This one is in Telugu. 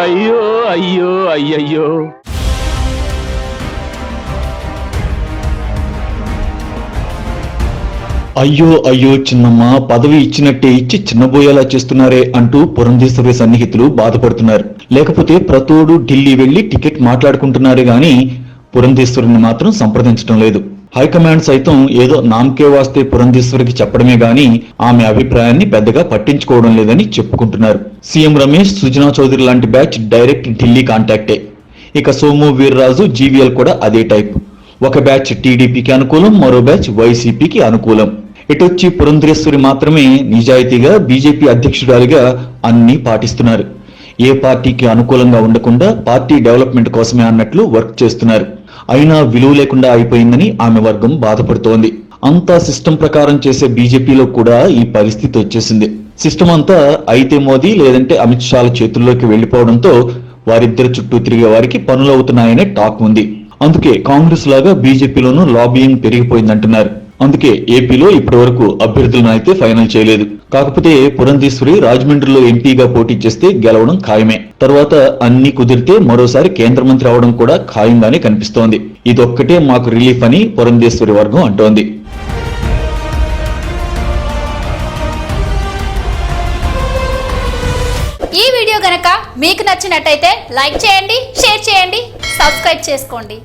అయ్యో అయ్యో అయ్యయ్యో. అయ్యో అయ్యో చిన్నమ్మ పదవి ఇచ్చినట్టే ఇచ్చి చిన్నబోయేలా చేస్తున్నారే అంటూ పురంధేశ్వరి సన్నిహితులు బాధపడుతున్నారు. లేకపోతే ప్రతోడు ఢిల్లీ వెళ్ళి టికెట్ మాట్లాడుకుంటున్నారే గాని పురంధేశ్వరుని మాత్రం సంప్రదించడం లేదు. హైకమాండ్ సైతం ఏదో నామకే వాస్తే పురంధేశ్వరికి చెప్పడమే గాని ఆమె అభిప్రాయాన్ని పెద్దగా పట్టించుకోవడం లేదని చెప్పుకుంటున్నారు. సీఎం రమేష్ సుజనా చౌదరి లాంటి బ్యాచ్ డైరెక్ట్ ఢిల్లీ కాంటాక్టే. ఇక సోము వీర్రాజు జీవీఎల్ కూడా అదే టైప్. ఒక బ్యాచ్ టీడీపీకి అనుకూలం మరో బ్యాచ్ వైసీపీకి అనుకూలం. ఇటొచ్చి పురంధరేశ్వరి మాత్రమే నిజాయితీగా బీజేపీ అధ్యక్షురాలిగా అన్ని పాటిస్తున్నారు. ఏ పార్టీకి అనుకూలంగా ఉండకుండా పార్టీ డెవలప్మెంట్ కోసమే అన్నట్లు వర్క్ చేస్తున్నారు. అయినా విలువ లేకుండా అయిపోయిందని ఆమె వర్గం బాధపడుతోంది. అంతా సిస్టమ్ ప్రకారం చేసే బీజేపీలో కూడా ఈ పరిస్థితి వచ్చేసింది. సిస్టమ్ అంతా అయితే మోదీ లేదంటే అమిత్ షాల చేతుల్లోకి వెళ్ళిపోవడంతో వారిద్దరి చుట్టూ తిరిగే వారికి పనులవుతున్నాయనే టాక్ ఉంది. అందుకే కాంగ్రెస్ లాగా బీజేపీలోనూ లాబీయింగ్ పెరిగిపోయిందంటున్నారు. అందుకే ఏపీలో ఇప్పటి వరకు అభ్యర్థులను అయితే ఫైనల్ చేయలేదు. కాకపోతే పురంధేశ్వరి రాజమండ్రిలో ఎంపీగా పోటీ చేస్తే గెలవడం ఖాయమే. తర్వాత అన్ని కుదిరితే మరోసారి కేంద్ర మంత్రి అవడం కూడా ఖాయంగానే కనిపిస్తోంది. ఇదొక్కటే మాకు రిలీఫ్ అని పురంధేశ్వరి వర్గం అంటోంది. ఈ వీడియో గనక మీకు నచ్చినట్టయితే లైక్ చేయండి షేర్ చేయండి సబ్స్క్రైబ్ చేసుకోండి.